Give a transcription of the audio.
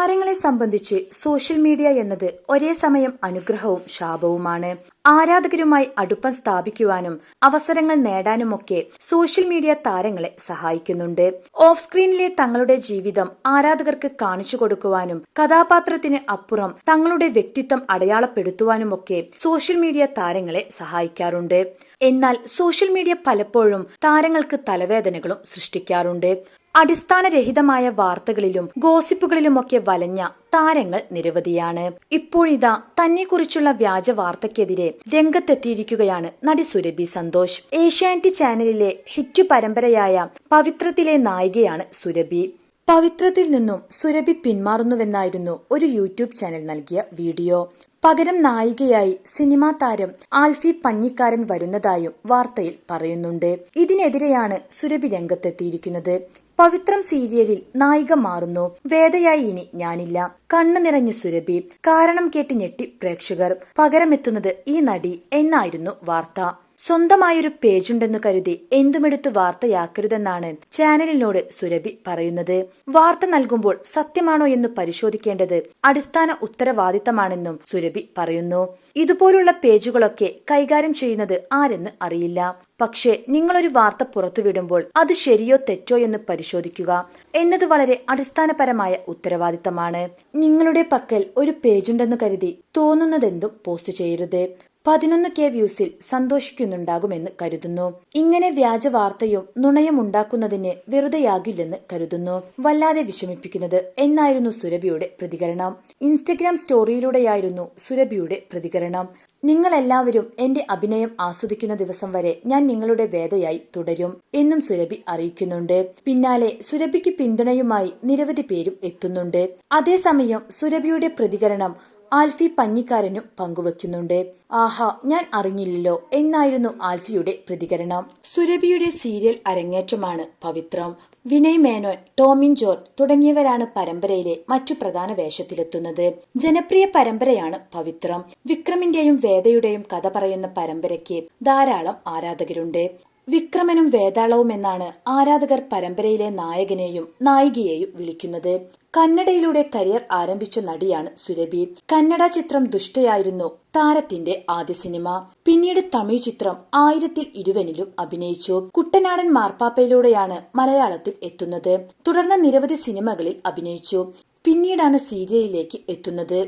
താരങ്ങളെ സംബന്ധിച്ച് social media എന്നത് ഒരേ സമയം അനുഗ്രഹവും ശാപവുമാണ്. ആരാധകരുമായി അടുപ്പം സ്ഥാപിക്കുവാനും അവസരങ്ങൾ നേടാനുമൊക്കെ സോഷ്യൽ മീഡിയ താരങ്ങളെ സഹായിക്കുന്നുണ്ട്. ഓഫ് സ്ക്രീനിലെ തങ്ങളുടെ ജീവിതം ആരാധകർക്ക് കാണിച്ചു കൊടുക്കുവാനും കഥാപാത്രത്തിന് അപ്പുറം തങ്ങളുടെ വ്യക്തിത്വം അടയാളപ്പെടുത്തുവാനുമൊക്കെ സോഷ്യൽ മീഡിയ താരങ്ങളെ സഹായിക്കാറുണ്ട്. എന്നാൽ സോഷ്യൽ മീഡിയ പലപ്പോഴും താരങ്ങൾക്ക് തലവേദനകളും സൃഷ്ടിക്കാറുണ്ട്. അടിസ്ഥാനരഹിതമായ വാർത്തകളിലും ഗോസിപ്പുകളിലുമൊക്കെ വലഞ്ഞ താരങ്ങൾ നിരവധിയാണ്. ഇപ്പോഴിതാ തന്നെക്കുറിച്ചുള്ള വ്യാജ വാർത്തയ്ക്കെതിരെ രംഗത്തെത്തിയിരിക്കുകയാണ് നടി സുരഭി സന്തോഷ്. ഏഷ്യാനെറ്റ് ചാനലിലെ ഹിറ്റ് പരമ്പരയായ പവിത്രത്തിലെ നായികയാണ് സുരഭി. പവിത്രത്തിൽ നിന്നും സുരഭി പിന്മാറുന്നുവെന്നായിരുന്നു ഒരു യൂട്യൂബ് ചാനൽ നൽകിയ വീഡിയോ. പകരം നായികയായി സിനിമാ താരം ആൽഫി പഞ്ഞിക്കാരൻ വരുന്നതായും വാർത്തയിൽ പറയുന്നുണ്ട്. ഇതിനെതിരെയാണ് സുരഭി രംഗത്തെത്തിയിരിക്കുന്നത്. പവിത്രം സീരിയലിൽ നായിക മാറുന്നു. വേദയായി ഇനി ഞാനില്ല. കണ്ണു നിറഞ്ഞു സുരഭി. കാരണം കേട്ട് ഞെട്ടി പ്രേക്ഷകർ. പകരമെത്തുന്നത് ഈ നടി എന്നായിരുന്നു വാർത്ത. സ്വന്തമായൊരു പേജുണ്ടെന്ന് കരുതി എന്തുമെടുത്ത് വാർത്തയാക്കരുതെന്നാണ് ചാനലിനോട് സുരഭി പറയുന്നത്. വാർത്ത നൽകുമ്പോൾ സത്യമാണോ എന്ന് പരിശോധിക്കേണ്ടത് അടിസ്ഥാന ഉത്തരവാദിത്തമാണെന്നും സുരഭി പറയുന്നു. ഇതുപോലുള്ള പേജുകളൊക്കെ കൈകാര്യം ചെയ്യുന്നത് ആരെന്ന് അറിയില്ല. പക്ഷേ നിങ്ങളൊരു വാർത്ത പുറത്തുവിടുമ്പോൾ അത് ശരിയോ തെറ്റോ എന്ന് പരിശോധിക്കുക എന്നത് വളരെ അടിസ്ഥാനപരമായ ഉത്തരവാദിത്തമാണ്. നിങ്ങളുടെ പക്കൽ ഒരു പേജുണ്ടെന്ന് കരുതി തോന്നുന്നതെന്തും പോസ്റ്റ് ചെയ്യരുത്. പതിനൊന്ന് കെ വ്യൂസിൽ സന്തോഷിക്കുന്നുണ്ടാകുമെന്ന് കരുതുന്നു. ഇങ്ങനെ വ്യാജ വാർത്തയും നുണയും ഉണ്ടാക്കുന്നതിന് വെറുതെയാകില്ലെന്ന് കരുതുന്നു. വല്ലാതെ വിഷമിപ്പിക്കുന്നത് എന്നായിരുന്നു സുരഭിയുടെ പ്രതികരണം. ഇൻസ്റ്റഗ്രാം സ്റ്റോറിയിലൂടെയായിരുന്നു സുരഭിയുടെ പ്രതികരണം. നിങ്ങൾ എല്ലാവരും എന്റെ അഭിനയം ആസ്വദിക്കുന്ന ദിവസം വരെ ഞാൻ നിങ്ങളുടെ വേദയായി തുടരും എന്നും സുരഭി അറിയിക്കുന്നുണ്ട്. പിന്നാലെ സുരഭിക്ക് പിന്തുണയുമായി നിരവധി പേരും എത്തുന്നുണ്ട്. അതേസമയം സുരഭിയുടെ പ്രതികരണം ആൽഫി പഞ്ഞിക്കാരനും പങ്കുവെക്കുന്നുണ്ട്. ആഹാ ഞാൻ അറിഞ്ഞില്ലല്ലോ. എന്നായിരുന്നു ആൽഫിയുടെ പ്രതികരണം. സുരഭിയുടെ സീരിയൽ അരങ്ങേറ്റമാണ് പവിത്രം. വിനയ് മേനോൻ ടോമിൻ ജോർജ് തുടങ്ങിയവരാണ് പരമ്പരയിലെ മറ്റു പ്രധാന വേഷത്തിലെത്തുന്നത്. ജനപ്രിയ പരമ്പരയാണ് പവിത്രം. വിക്രമിന്റെയും വേദയുടെയും കഥ പറയുന്ന പരമ്പരയ്ക്ക് ധാരാളം ആരാധകരുണ്ട്. വിക്രമനും വേതാളവും എന്നാണ് ആരാധകർ പരമ്പരയിലെ നായകനെയും നായികയെയും വിളിക്കുന്നത്. കന്നഡയിലൂടെ കരിയർ ആരംഭിച്ച നടിയാണ് സുരഭി. കന്നഡ ചിത്രം ദുഷ്ടയായിരുന്നു താരത്തിന്റെ ആദ്യ സിനിമ. പിന്നീട് തമിഴ് ചിത്രം ആയിരത്തിൽ ഇരുവനിലും അഭിനയിച്ചു. കുട്ടനാടൻ മാർപ്പാപ്പയിലൂടെയാണ് മലയാളത്തിൽ എത്തുന്നത്. തുടർന്ന് നിരവധി സിനിമകളിൽ അഭിനയിച്ചു. പിന്നീടാണ് സീരിയലിലേക്ക് എത്തുന്നത്.